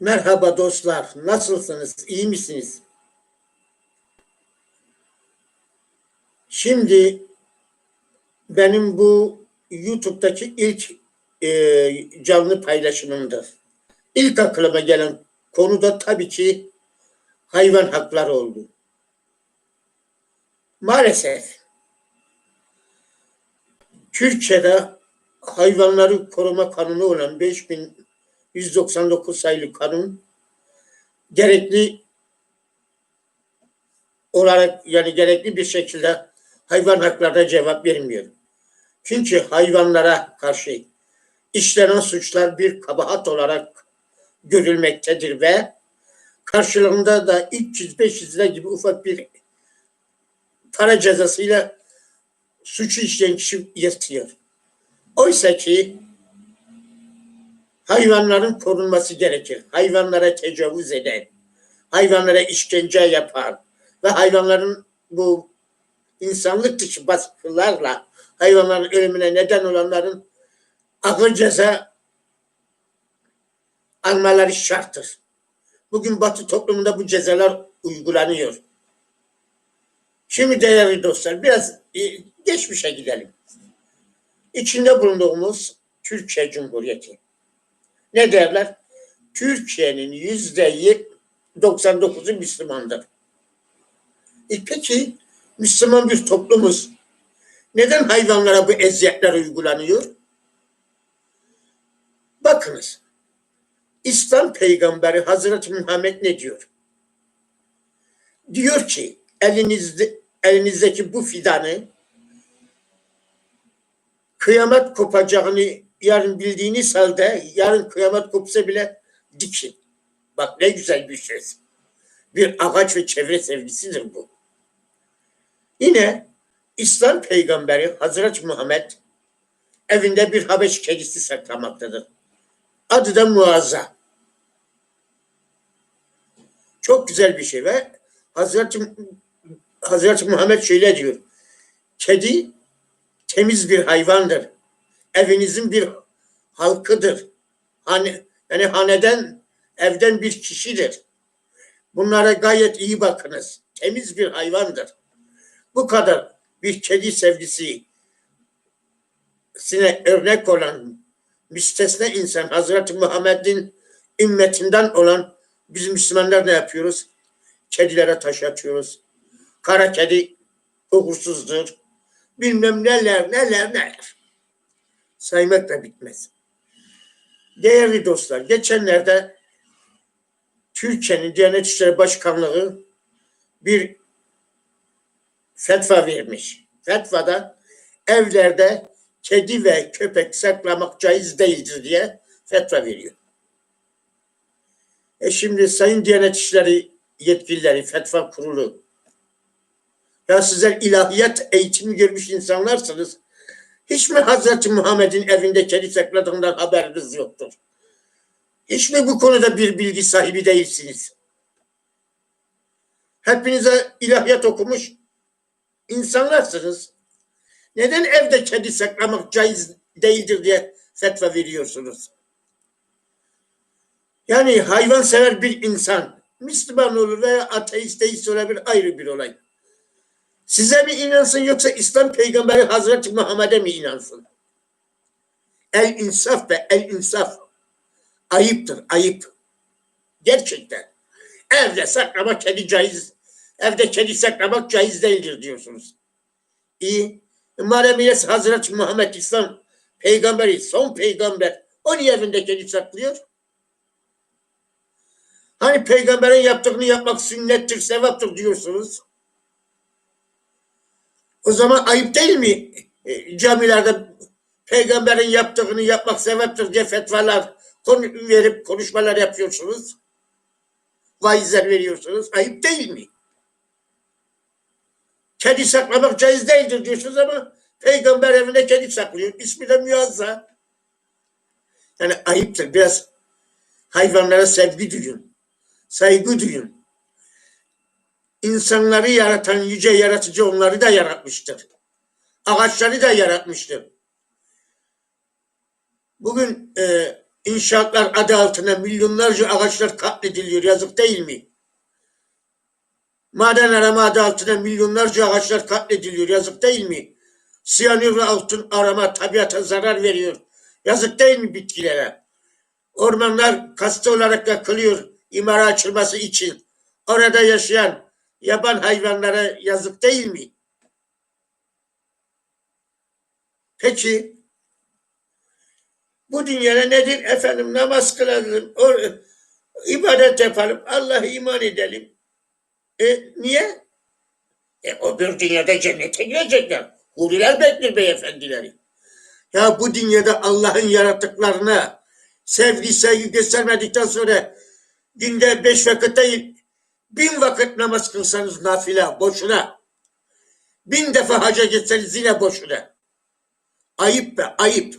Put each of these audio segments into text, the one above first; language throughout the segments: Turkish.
Merhaba dostlar, nasılsınız, iyi misiniz? Şimdi benim bu YouTube'daki ilk e, canlı paylaşımımdır. İlk aklıma gelen konu da tabii ki hayvan hakları oldu. Maalesef Türkiye'de hayvanları koruma kanunu olan 5199 sayılı kanun gerekli olarak yani gerekli bir şekilde hayvan haklarına cevap vermiyor. Çünkü hayvanlara karşı işlenen suçlar bir kabahat olarak görülmektedir ve karşılığında da 300-500 lira gibi ufak bir para cezasıyla suçu işleyen kişi yatıyor. Oysa ki hayvanların korunması gerekir. Hayvanlara tecavüz eden, hayvanlara işkence yapan ve hayvanların bu insanlık dışı baskılarla hayvanların ölümüne neden olanların ağır ceza almaları şarttır. Bugün Batı toplumunda bu cezalar uygulanıyor. Şimdi değerli dostlar biraz e, geçmişe gidelim. İçinde bulunduğumuz Türkiye Cumhuriyeti. Ne derler? Türkiye'nin yüzde 99'u Müslümandır. E peki Müslüman bir toplumuz. Neden hayvanlara bu eziyetler uygulanıyor? Bakınız. İslam peygamberi Hazreti Muhammed ne diyor? Diyor ki elinizde elinizdeki bu fidanı kıyamet kopacağını yarın bildiğiniz halde yarın kıyamet kopsa bile dikin. Bak ne güzel bir şey. Bir ağaç ve çevre sevgisidir bu. Yine İslam peygamberi Hazreti Muhammed evinde bir Habeş kedisi saklamaktadır. Adı da Muazza. Çok güzel bir şey ve Hazreti Hazreti Muhammed şöyle diyor. Kedi temiz bir hayvandır. Evinizin bir halkıdır. Hani yani haneden evden bir kişidir. Bunlara gayet iyi bakınız. Temiz bir hayvandır. Bu kadar bir kedi sevgisi sine örnek olan müstesna insan Hazreti Muhammed'in ümmetinden olan biz Müslümanlar ne yapıyoruz? Kedilere taş atıyoruz. Kara kedi uğursuzdur. Bilmem neler neler neler. Saymak da bitmez. Değerli dostlar, geçenlerde Türkiye'nin Diyanet İşleri Başkanlığı bir fetva vermiş. Fetvada evlerde kedi ve köpek saklamak caiz değildir diye fetva veriyor. E şimdi Sayın Diyanet İşleri yetkilileri, fetva kurulu ya sizler ilahiyat eğitimi görmüş insanlarsınız. Hiç mi Hazreti Muhammed'in evinde kedi sakladığından haberiniz yoktur? Hiç mi bu konuda bir bilgi sahibi değilsiniz? Hepinize ilahiyat okumuş insanlarsınız. Neden evde kedi saklamak caiz değildir diye fetva veriyorsunuz? Yani hayvan sever bir insan, Müslüman olur veya ateist deist olabilir ayrı bir olay. Size mi inansın yoksa İslam peygamberi Hazreti Muhammed'e mi inansın? El insaf ve el insaf ayıptır, ayıp. Gerçekten. Evde saklamak kedi caiz, evde kedi saklamak caiz değildir diyorsunuz. İyi. Madem Hazreti Muhammed İslam peygamberi, son peygamber, o niye evinde kedi saklıyor? Hani peygamberin yaptığını yapmak sünnettir, sevaptır diyorsunuz. O zaman ayıp değil mi e, camilerde peygamberin yaptığını yapmak sevaptır diye fetvalar konu verip konuşmalar yapıyorsunuz. Vaizler veriyorsunuz. Ayıp değil mi? Kedi saklamak caiz değildir diyorsunuz ama peygamber evine kedi saklıyor. İsmi de Muazza. Yani ayıptır. Biraz hayvanlara sevgi duyun. Saygı duyun. İnsanları yaratan yüce yaratıcı onları da yaratmıştır. Ağaçları da yaratmıştır. Bugün e, inşaatlar adı altında milyonlarca ağaçlar katlediliyor. Yazık değil mi? Maden arama adı altında milyonlarca ağaçlar katlediliyor. Yazık değil mi? Siyanür ve altın arama tabiata zarar veriyor. Yazık değil mi bitkilere? Ormanlar kastı olarak yakılıyor imara açılması için. Orada yaşayan yaban hayvanlara yazık değil mi? Peki bu dünyada nedir? Efendim namaz kılalım, or- ibadet yapalım, Allah'a iman edelim. E, niye? E, o bir dünyada cennete girecekler. Huriler bekler beyefendileri. Ya bu dünyada Allah'ın yarattıklarına sevgi, saygı göstermedikten sonra günde beş vakit değil, bin vakit namaz kılsanız nafile, boşuna. Bin defa haca gitseniz yine boşuna. Ayıp be, ayıp.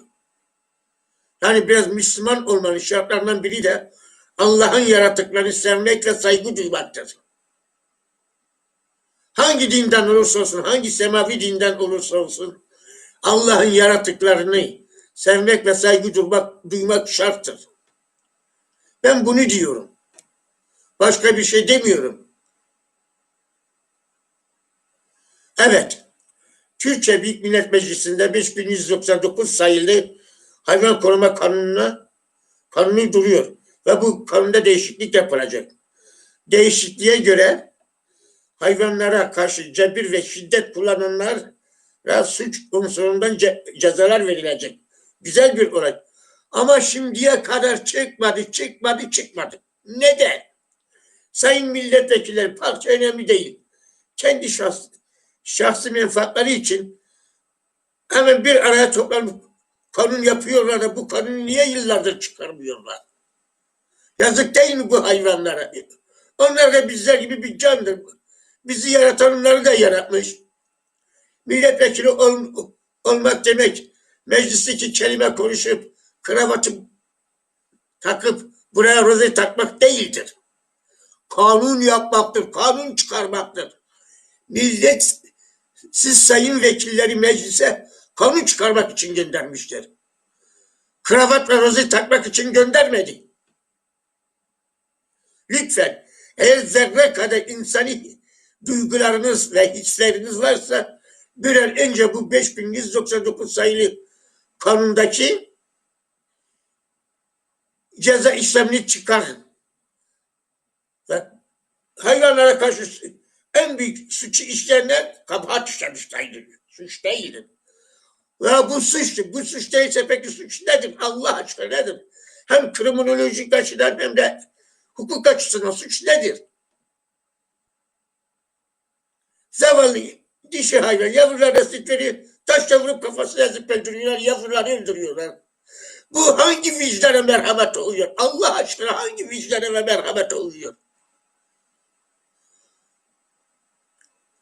Yani biraz Müslüman olmanın şartlarından biri de Allah'ın yaratıklarını sevmek ve saygı duymaktır. Hangi dinden olursa olsun, hangi semavi dinden olursa olsun Allah'ın yaratıklarını sevmek ve saygı duymak, duymak şarttır. Ben bunu diyorum. Başka bir şey demiyorum. Evet. Türkiye Büyük Millet Meclisi'nde 5199 sayılı hayvan koruma kanununa kanunu duruyor. Ve bu kanunda değişiklik yapılacak. Değişikliğe göre hayvanlara karşı cebir ve şiddet kullananlara suç unsurundan ce- cezalar verilecek. Güzel bir olay. Ama şimdiye kadar çıkmadı, çıkmadı, çıkmadı. Neden? Sayın milletvekilleri parça önemli değil. Kendi şahs, şahsi menfaatleri için hemen bir araya toplanıp kanun yapıyorlar da bu kanunu niye yıllardır çıkarmıyorlar? Yazık değil mi bu hayvanlara? Onlar da bizler gibi bir candır. Bizi yaratan onları da yaratmış. Milletvekili ol, olmak demek meclisteki kelime konuşup kravatı takıp buraya rozet takmak değildir. Kanun yapmaktır, kanun çıkarmaktır. Millet siz sayın vekilleri meclise kanun çıkarmak için göndermiştir. Kravat ve rozet takmak için göndermedi. Lütfen eğer zerre kadar insani duygularınız ve hisleriniz varsa bir an önce bu 5199 sayılı kanundaki ceza işlemini çıkarın. Ve hayvanlara karşı en büyük suçu işleyenler kabahat işlemiş sayılır. Suç değildir. Ya bu suçtu. Bu suç değilse peki suç nedir? Allah aşkına nedir? Hem kriminolojik açıdan hem de hukuk açısından suç nedir? Zavallı dişi hayvan yavrulara süt veriyor. Taşla vurup kafasına ezip öldürüyorlar. Yavruları öldürüyorlar. Bu hangi vicdana merhamete uyuyor? Allah aşkına hangi vicdana ve merhamete uyuyor?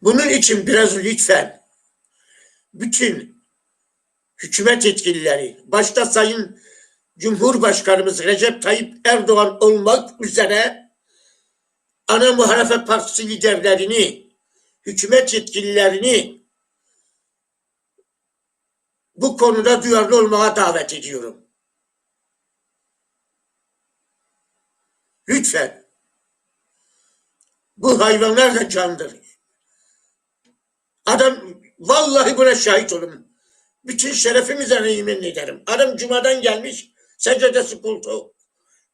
Bunun için biraz lütfen bütün hükümet yetkilileri, başta Sayın Cumhurbaşkanımız Recep Tayyip Erdoğan olmak üzere ana muhalefet partisi liderlerini, hükümet yetkililerini bu konuda duyarlı olmaya davet ediyorum. Lütfen. Bu hayvanlar da candır. Adam vallahi buna şahit olun. Bütün şerefimize yemin ederim. Adam cumadan gelmiş secdesi koltuğu,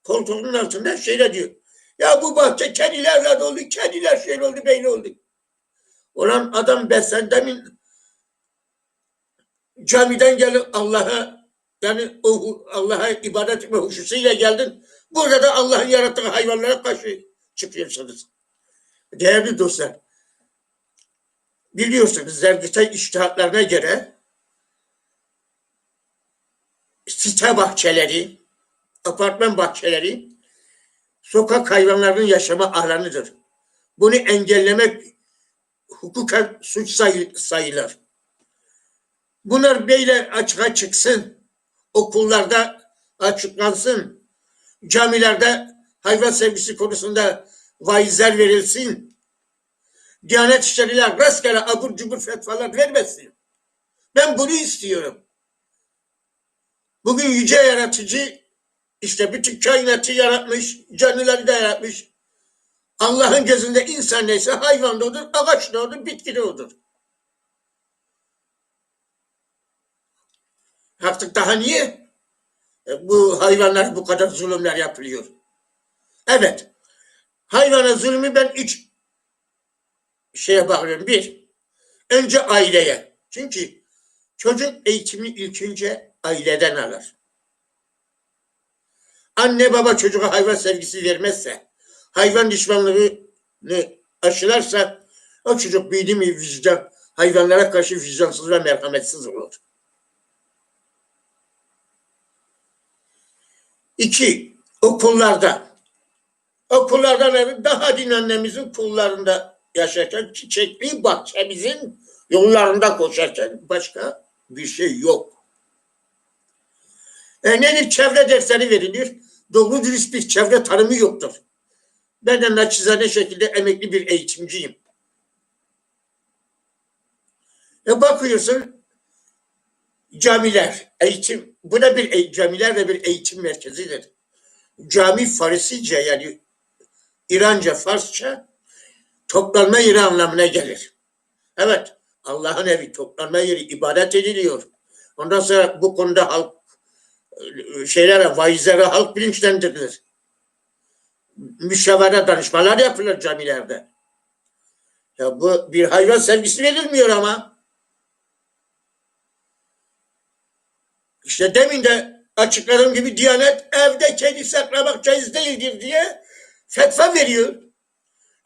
koltuğunun altında şeyle diyor. Ya bu bahçe kedilerle dolu, kediler şey oldu, böyle oldu. Ulan adam ben sen demin camiden gelip Allah'a yani o Allah'a ibadet etme huşusuyla geldin. Burada da Allah'ın yarattığı hayvanlara karşı çıkıyorsunuz. Değerli dostlar, biliyorsunuz Zergitay iştihatlarına göre site bahçeleri, apartman bahçeleri sokak hayvanlarının yaşama alanıdır. Bunu engellemek hukuken suç sayı- sayılır. Bunlar böyle açığa çıksın, okullarda açıklansın, camilerde hayvan sevgisi konusunda vaizler verilsin. Diyanet işleriyle rastgele abur cubur fetvalar vermesin. Ben bunu istiyorum. Bugün yüce yaratıcı işte bütün kainatı yaratmış, canlıları da yaratmış. Allah'ın gözünde insan neyse hayvan da odur, ağaç da odur, bitki de odur. Artık daha niye e, bu hayvanlar bu kadar zulümler yapılıyor? Evet, hayvana zulmü ben üç şeye bakıyorum. Bir, önce aileye. Çünkü çocuk eğitimi ilk önce aileden alır. Anne baba çocuğa hayvan sevgisi vermezse, hayvan düşmanlığını aşılarsa o çocuk büyüdü mü vicdan, hayvanlara karşı vicdansız ve merhametsiz olur. İki, okullarda. Okullarda daha hadi annemizin kullarında yaşarken çiçekli bahçemizin yollarında koşarken başka bir şey yok. E, nedir? Çevre dersleri verilir. Doğru dürüst bir çevre tanımı yoktur. Ben de naçizane şekilde emekli bir eğitimciyim. E bakıyorsun camiler, eğitim, bu da bir eğ- camiler de bir eğitim merkezidir. Cami Farisice yani İranca, Farsça toplanma yeri anlamına gelir. Evet, Allah'ın evi toplanma yeri ibadet ediliyor. Ondan sonra bu konuda halk e, şeylere, vaizlere halk bilinçlendirilir. Müşavara danışmalar yapılır camilerde. Ya bu bir hayvan sevgisi verilmiyor ama. İşte demin de açıkladığım gibi Diyanet evde kedi saklamak caiz değildir diye fetva veriyor.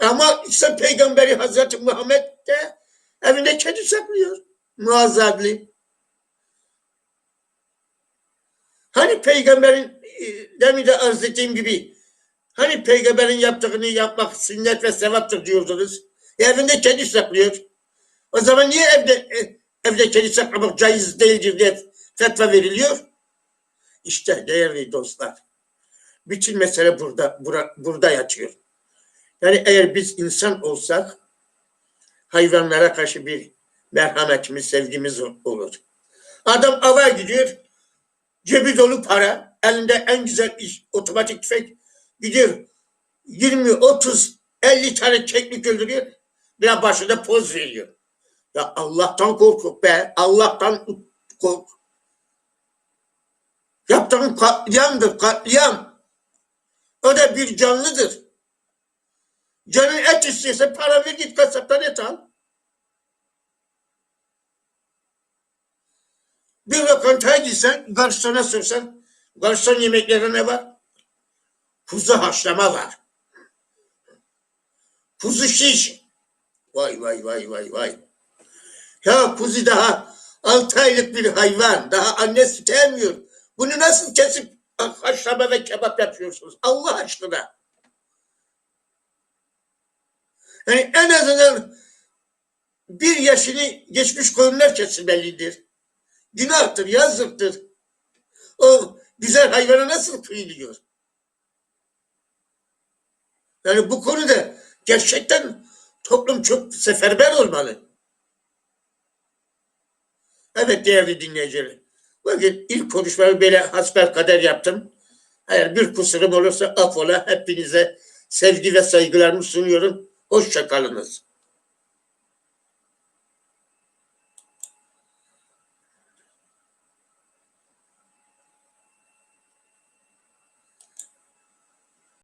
Ama işte Peygamberi Hazreti Muhammed de evinde kedi saklıyor. Muazzabli. Hani peygamberin e, demin de arz ettiğim gibi hani peygamberin yaptığını yapmak sünnet ve sevaptır diyordunuz. E, evinde kedi saklıyor. O zaman niye evde e, evde kedi saklamak caiz değildir diye fetva veriliyor? İşte değerli dostlar. Bütün mesele burada, bura- burada yatıyor. Yani eğer biz insan olsak hayvanlara karşı bir merhametimiz, sevgimiz olur. Adam ava gidiyor, cebi dolu para, elinde en güzel iş, otomatik tüfek gidiyor. 20, 30, 50 tane keklik öldürüyor. Bir başında poz veriyor. Ya Allah'tan korkuk be. Allah'tan kork. Yaptığın katliamdır, katliam. O da bir canlıdır. Canın et istiyorsa para ver git kasaptan et al. Bir lokantaya gitsen, garsona sorsan, garson yemeklerinde ne var? Kuzu haşlama var. Kuzu şiş. Vay vay vay vay vay. Ya kuzu daha altı aylık bir hayvan. Daha anne süt emmiyor. Bunu nasıl kesip haşlama ve kebap yapıyorsunuz? Allah aşkına. Yani en azından bir yaşını geçmiş koyunlar kesilmelidir. Günahtır, yazıktır. O güzel hayvana nasıl kıyılıyor? Yani bu konuda gerçekten toplum çok seferber olmalı. Evet değerli dinleyiciler. Bugün ilk konuşmamı böyle hasbel kader yaptım. Eğer bir kusurum olursa affola hepinize sevgi ve saygılarımı sunuyorum. Hoşça kalınız.